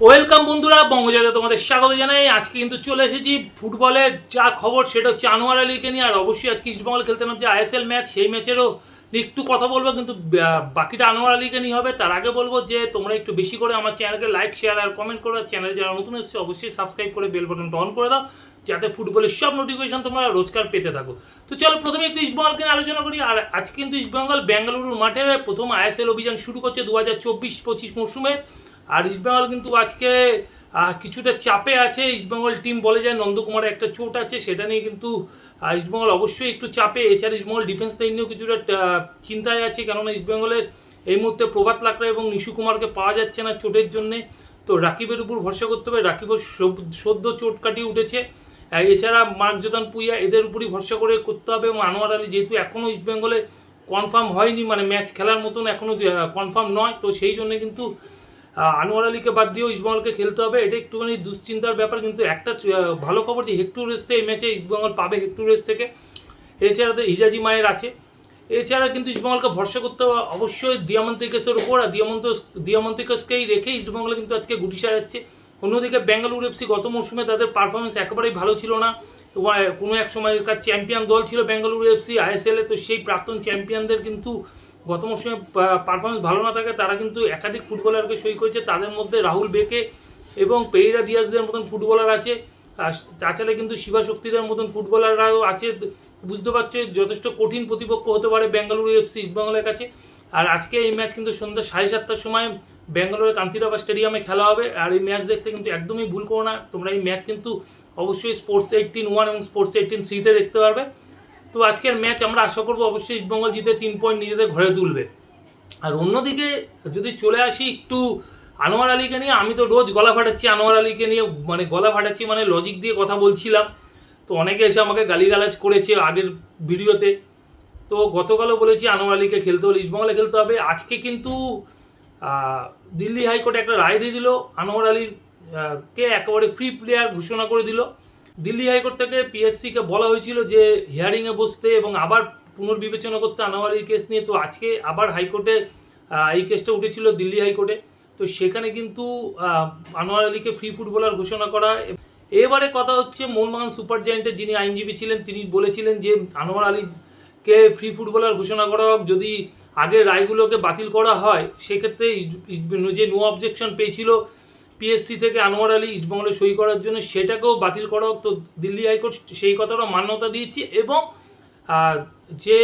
Welcome বন্ধুরা বঙ্গজাতে তোমাদের স্বাগত জানাই। আজকে কিন্তু চলে এসেছি ফুটবলের যা খবর, সেটা হচ্ছে আনোয়ার আলীকে নিয়ে। আর অবশ্যই আজকে ইস্টবেঙ্গল খেলতে নামছে আইএসএল ম্যাচ সেই ম্যাচেরও একটু কথা বলব, কিন্তু বাকিটা আনোয়ার আলীকে নিয়ে হবে। তার আগে বলব যে, তোমরা একটু বেশি করে আমার চ্যানেলকে লাইক শেয়ার আর কমেন্ট করো। চ্যানেলে যারা নতুন এসেছে, অবশ্যই সাবস্ক্রাইব করে বেল বাটনটা অন করে দাও, যাতে ফুটবলের সব নোটিফিকেশন তোমরা রোজকার পেতে থাকো। তো চলো, প্রথমে একটু ইস্টবেঙ্গলকে নিয়ে আলোচনা করি। আর আজকে কিন্তু ইস্টবেঙ্গল বেঙ্গালুরুর মাঠে প্রথম আইএসএল অভিযান শুরু করছে দু হাজার চব্বিশ পঁচিশ মৌসুমে আর ইস্টবেঙ্গল কিন্তু আজকে কিছুটা চাপে আছে। ইস্টবেঙ্গল টিম বলে যায়, নন্দকুমারের একটা চোট আছে, সেটা নিয়ে কিন্তু ইস্টবেঙ্গল অবশ্যই একটু চাপে। এছাড়া ইস্টবেঙ্গল ডিফেন্স লাইন নিয়েও কিছুটা চিন্তায় আছে, কেননা ইস্টবেঙ্গলের এই মুহূর্তে প্রভাত লাকড়া এবং নিশু কুমারকে পাওয়া যাচ্ছে না চোটের জন্যে। তো রাকিবের উপর ভরসা করতে হবে। রাকিবও সদ্য চোট কাটিয়ে উঠেছে। এছাড়া মার্ক জোদান পুইয়া, এদের উপরই ভরসা করে করতে হবে। এবং আনোয়ার আলী যেহেতু এখনও ইস্টবেঙ্গলে কনফার্ম হয়নি মানে ম্যাচ খেলার মতন এখনও কনফার্ম নয়, তো সেই জন্য কিন্তু আনোয়ার আলীকে বাদ দিয়েও ইস্টবেঙ্গলকে খেলতে হবে, এটা একটুখানি দুশ্চিন্তার ব্যাপার, কিন্তু একটা ভালো খবর যে হেক্টু রেসতে এই ম্যাচে ইস্টবেঙ্গল পাবে হেক্টু রেস থেকে। এছাড়া তো হিজাজি মায়ের আছে। এছাড়া কিন্তু ইস্টবেঙ্গলকে ভরসা করতে হবে অবশ্যই দিয়ামন্তিকেসের উপর, আর দিয়ামন্ত দিয়ামন্তিকেসকেই রেখে ইস্টবেঙ্গল কিন্তু আজকে গুটি সাজাচ্ছে। অন্যদিকে বেঙ্গালুরু এফসি গত মৌসুমে তাদের পারফরমেন্স একেবারেই ভালো ছিল না। কোনো এক সময়কার চ্যাম্পিয়ন দল ছিল বেঙ্গালুরু এফসি, আইএসএলে তো সেই প্রাক্তন চ্যাম্পিয়নদের কিন্তু গত মৌসুমে পারফরমেন্স ভালো না থাকে তারা কিন্তু একাধিক ফুটবলারকে সই করেছে। তাদের মধ্যে রাহুল বেকে এবং পেইরা দিয়াজদের মতন ফুটবলার আছে। তাছাড়া কিন্তু শিবা শক্তিদের মতন ফুটবলাররাও আছে। বুঝতে পারছ, যথেষ্ট কঠিন প্রতিপক্ষ হতে পারে বেঙ্গালুরু এফসি ইস্টবেঙ্গলের কাছে। আর আজকে এই ম্যাচ কিন্তু সন্ধ্যা সাড়ে সাতটার সময় বেঙ্গালুরুর কান্তিরাবা স্টেডিয়ামে খেলা হবে। আর এই ম্যাচ দেখতে কিন্তু একদমই ভুল করো না। তোমরা এই ম্যাচ কিন্তু অবশ্যই স্পোর্টস এইটিন ওয়ান এবং স্পোর্টস এইটিন থ্রিতে দেখতে পারবে। তো আজকের ম্যাচ আমরা আশা করব অবশ্যই ইস্টবেঙ্গল জিতে তিন পয়েন্ট নিজেদের ঘরে তুলবে। আর অন্যদিকে যদি চলে আসি একটু আনোয়ার আলীকে নিয়ে, আমি তো রোজ গলা ফাটাচ্ছি আনোয়ার আলীকে নিয়ে মানে গলা ফাটাচ্ছি মানে লজিক দিয়ে কথা বলছিলাম। তো অনেকে এসে আমাকে গালিগালাজ করেছে আগের ভিডিওতে। তো গতকালও বলেছি আনোয়ার আলীকে খেলতে হলে ইস্টবেঙ্গলে খেলতে হবে। আজকে কিন্তু দিল্লি হাইকোর্টে একটা রায় দিয়ে দিল। আনোয়ার আলীর কে একেবারে ফ্রি প্লেয়ার ঘোষণা করে দিল। দিল্লি হাইকোর্ট থেকে পিএসসিকে বলা হয়েছিল যে হিয়ারিংয়ে বসতে এবং আবার পুনর্বিবেচনা করতে আনোয়ার আলীর কেস নিয়ে। তো আজকে আবার হাইকোর্টে এই কেসটা উঠেছিল দিল্লি হাইকোর্টে। তো সেখানে কিন্তু আনোয়ার আলীকে ফ্রি ফুটবলার ঘোষণা করা। এবারে কথা হচ্ছে মোহনবাগান সুপার জায়েন্টের যিনি আইনজীবী ছিলেন, তিনি বলেছিলেন যে আনোয়ার আলীকে ফ্রি ফুটবলার ঘোষণা করা হোক। যদি আগের রায়গুলোকে বাতিল করা হয়, সেক্ষেত্রে যে নো অবজেকশন পেয়েছিল পিএসসি থেকে আনোয়ার আলী ইস্টবেঙ্গলে সই করার জন্য সেটাকেও বাতিল করা হোক। তো দিল্লি হাইকোর্ট সেই কথাটা মান্যতা দিয়েছে এবং যে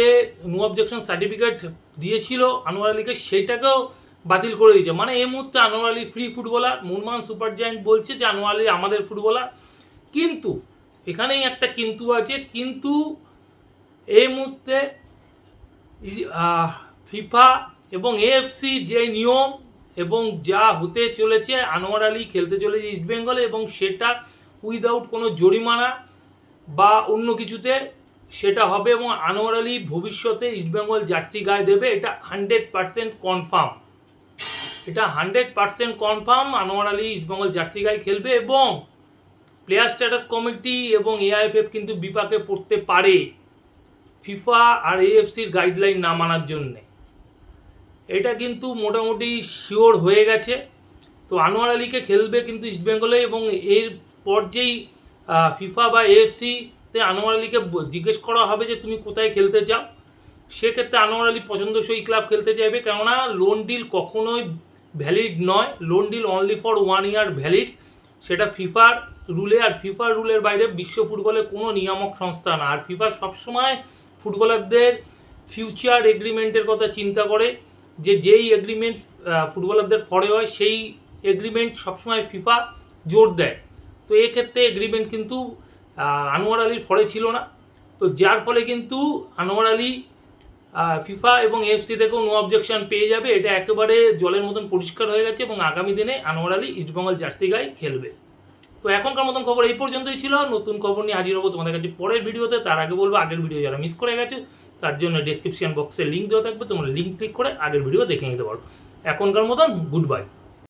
নো অবজেকশন সার্টিফিকেট দিয়েছিল আনোয়ার আলীকে সেইটাকেও বাতিল করে দিয়েছে। মানে এই মুহূর্তে Anwar Ali free footballer Mohun Bagan super giant বলছে যে আনোয়ার আলী আমাদের ফুটবলার কিন্তু, এখানেই একটা কিন্তু আছে, কিন্তু এই মুহূর্তে ফিফা এবং এএফসি যে নিয়ম এবং যা হতে চলেছে, আনোয়ার আলী খেলতে চলেছে ইস্টবেঙ্গলে এবং সেটা উইদাউট কোনো জরিমানা বা অন্য কিছুতে সেটা হবে এবং আনোয়ার আলী ভবিষ্যতে ইস্টবেঙ্গল জার্সি গায়ে দেবে, এটা হান্ড্রেড পার্সেন্ট কনফার্ম এটা hundred percent confirm Anwar Ali East Bengal jersey গায়ে খেলবে এবং প্লেয়ার স্ট্যাটাস কমিটি এবং এআইএফএফ কিন্তু বিপাকে পড়তে পারে। ফিফা আর এএফসির গাইডলাইন না মানার জন্যে। এটা কিন্তু মোটামুটি শিওর হয়ে গেছে। তো আনোয়ার আলীকে খেলবে কিন্তু ইস্টবেঙ্গলে এবং এর পর যেই ফিফা বা এএফসিতে আনোয়ার আলীকে জিজ্ঞেস করা হবে যে তুমি কোথায় খেলতে চাও, সেক্ষেত্রে আনোয়ার আলী পছন্দসই ক্লাব খেলতে চাইবে। কেননা লোন ডিল কখনোই ভ্যালিড নয়। Loan deal only for one year valid সেটা ফিফার রুলে আর ফিফার রুলের বাইরে বিশ্ব ফুটবলে কোনো নিয়ামক সংস্থা না। আর ফিফা সবসময় ফুটবলারদের ফিউচার এগ্রিমেন্টের কথা চিন্তা করে। যে যেই এগ্রিমেন্ট ফুটবলারদের ফরে হয়, সেই এগ্রিমেন্ট সবসময় ফিফা জোর দেয়। তো এক্ষেত্রে এগ্রিমেন্ট কিন্তু আনোয়ার আলীর ফরে ছিল না। তো যার ফলে কিন্তু আনোয়ার আলী ফিফা এবং এফসি থেকেও নো অবজেকশন পেয়ে যাবে। এটা একেবারে জলের মতন পরিষ্কার হয়ে গেছে এবং আগামী দিনে আনোয়ার আলী ইস্টবেঙ্গল জার্সি গায়ে খেলবে। তো এখনকার মতন খবর এই পর্যন্তই ছিল। নতুন খবর নিয়ে হাজির হব তোমাদের কাছে পরের ভিডিওতে। তার আগে বলব, আগের ভিডিও যারা মিস করে গেছে, তার জন্য ডিসক্রিপশন বক্সে লিঙ্ক দেওয়া থাকবে। তোমরা লিঙ্ক ক্লিক করে আগের ভিডিও দেখে নিতে পারো। এখনকার মতন গুড বাই